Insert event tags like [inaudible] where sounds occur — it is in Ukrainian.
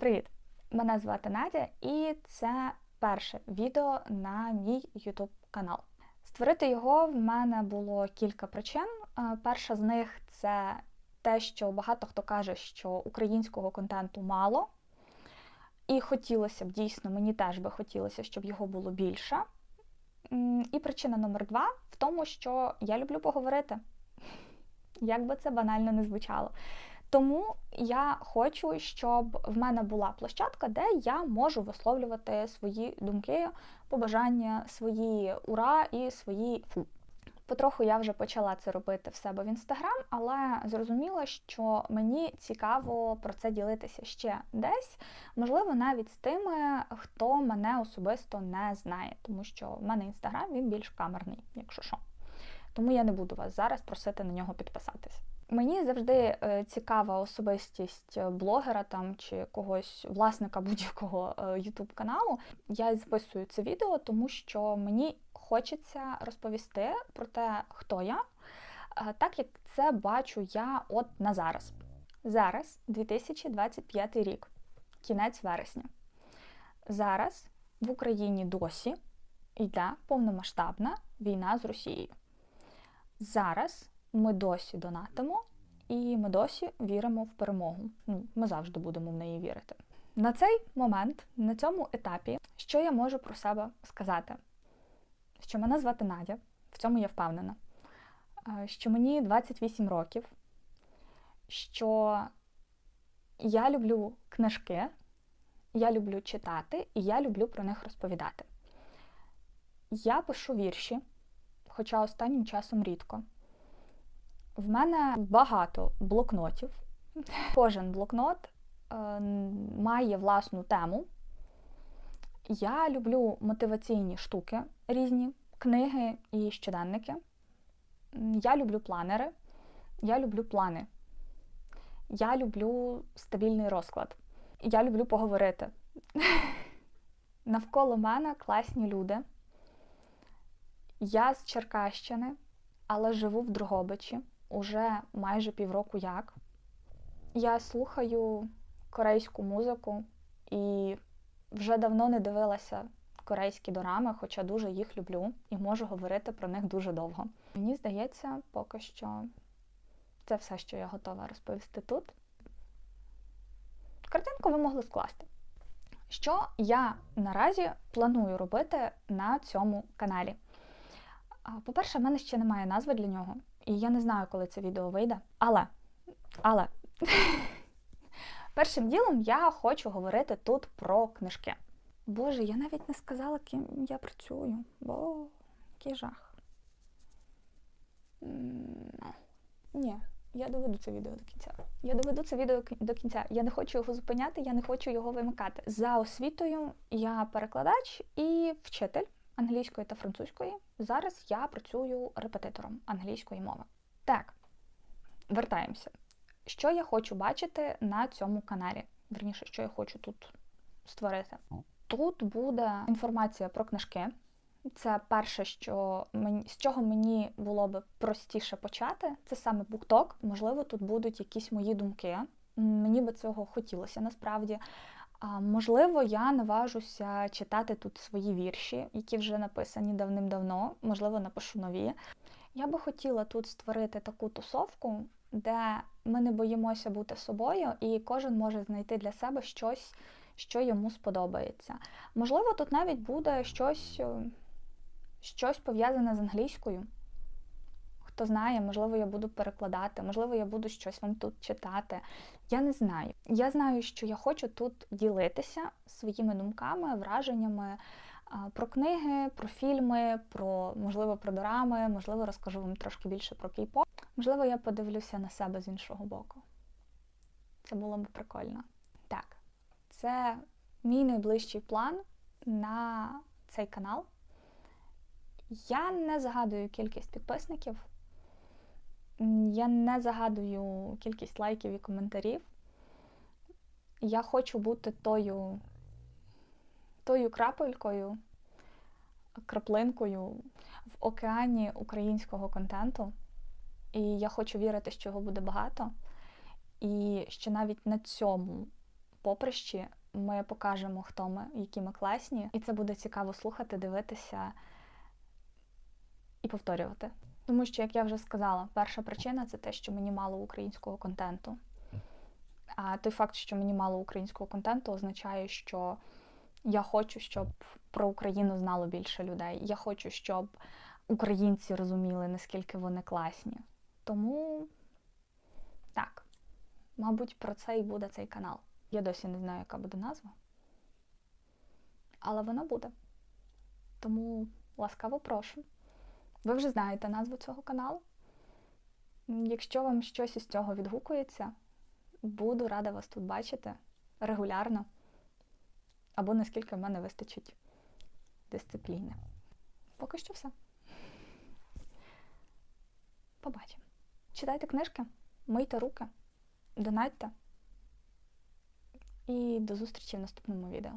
Привіт! Мене звати Надя, і це перше відео на мій YouTube канал. Створити його в мене було кілька причин. Е, Перша з них це те, що багато хто каже, що українського контенту мало. І хотілося б дійсно, мені теж би хотілося, щоб його було більше. І причина номер два в тому, що я люблю поговорити. Як би це банально не звучало. Тому я хочу, щоб в мене була площадка, де я можу висловлювати свої думки, побажання, свої ура і свої фу. Потроху я вже почала це робити в себе в інстаграм, але зрозуміла, що мені цікаво про це ділитися ще десь, можливо, навіть з тими, хто мене особисто не знає, тому що в мене інстаграм він більш камерний, якщо що. Тому я не буду вас зараз просити на нього підписатись. Мені завжди е, цікава особистість блогера там чи когось власника [laughs] будь-якого youtube каналу. Я записую це відео, тому що мені хочеться розповісти про те, хто я, е, так як це бачу я от на зараз. Зараз 2025 рік, кінець вересня. Зараз в Україні досі йде повномасштабна війна з Росією. Зараз ми досі донатимо і ми досі віримо в перемогу. Ну, ми завжди будемо в неї вірити. На цей момент, на цьому етапі, що я можу про себе сказати? Що мене звати Надя, в цьому я впевнена, е, що мені 28 років, що я люблю книжки, я люблю читати і я люблю про них розповідати. Я пишу вірші, хоча останнім часом рідко. В мене багато блокнотів. Кожен блокнот е, має власну тему. Я люблю мотиваційні штуки різні, книги і щоденники. Я люблю планери, я люблю плани. Я люблю стабільний розклад. Я люблю поговорити. [laughs] Навколо мене класні люди. Я з Черкащини, але живу в Дрогобичі уже майже півроку як. Я слухаю корейську музику і вже давно не дивилася корейські дорами, хоча дуже їх люблю і можу говорити про них дуже довго. Мені здається, поки що це все, що я готова розповісти тут. Картинку ви могли скласти. Що я наразі планую робити на цьому каналі? По-перше, в мене ще немає назви для нього, і я не знаю, коли це відео вийде. Але, але, [laughs] першим ділом я хочу говорити тут про книжки. Боже, я навіть не сказала, ким я працюю. Бо який жах. Ні, я доведу це відео до кінця. Я доведу це відео до кінця. Я не хочу його зупиняти, я не хочу його вимикати. За освітою я перекладач і вчитель англійської та французької. Зараз я працюю репетитором англійської мови. Так, вертаємося. Що я хочу бачити на цьому каналі? Верніше, що я хочу тут створити. Тут буде інформація про книжки. Це перше, що мені з чого мені було би простіше почати, це саме букток. Можливо, тут будуть якісь мої думки. Мені би цього хотілося насправді. Можливо, я наважуся читати тут свої вірші, які вже написані давним-давно, можливо, напишу нові. Я би хотіла тут створити таку тусовку, де ми не боїмося бути собою, і кожен може знайти для себе щось, що йому сподобається. Можливо, тут навіть буде щось, щось пов'язане з англійською. Хто знає, можливо, я буду перекладати, можливо, я буду щось вам тут читати. Я не знаю. Я знаю, що я хочу тут ділитися своїми думками, враженнями про книги, про фільми, про, можливо, про дорами, можливо, розкажу вам трошки більше про кей-поп. Можливо, я подивлюся на себе з іншого боку. Це було б прикольно. Так, це мій найближчий план на цей канал. Я не згадую кількість підписників. Я не загадую кількість лайків і коментарів. Я хочу бути тою, тою крапелькою, краплинкою в океані українського контенту. І я хочу вірити, що його буде багато. І що навіть на цьому поприщі ми покажемо, хто ми, які ми класні, і це буде цікаво слухати, дивитися і повторювати. Тому що, як я вже сказала, перша причина це те, що мені мало українського контенту. А той факт, що мені мало українського контенту, означає, що я хочу, щоб про Україну знало більше людей. Я хочу, щоб українці розуміли, наскільки вони класні. Тому так, мабуть, про це і буде цей канал. Я досі не знаю, яка буде назва. Але вона буде. Тому ласкаво прошу. Ви вже знаєте назву цього каналу. Якщо вам щось із цього відгукується, буду рада вас тут бачити регулярно. Або наскільки в мене вистачить дисципліни. Поки що все. Побачимо. Читайте книжки, мийте руки, донатьте. І до зустрічі в наступному відео.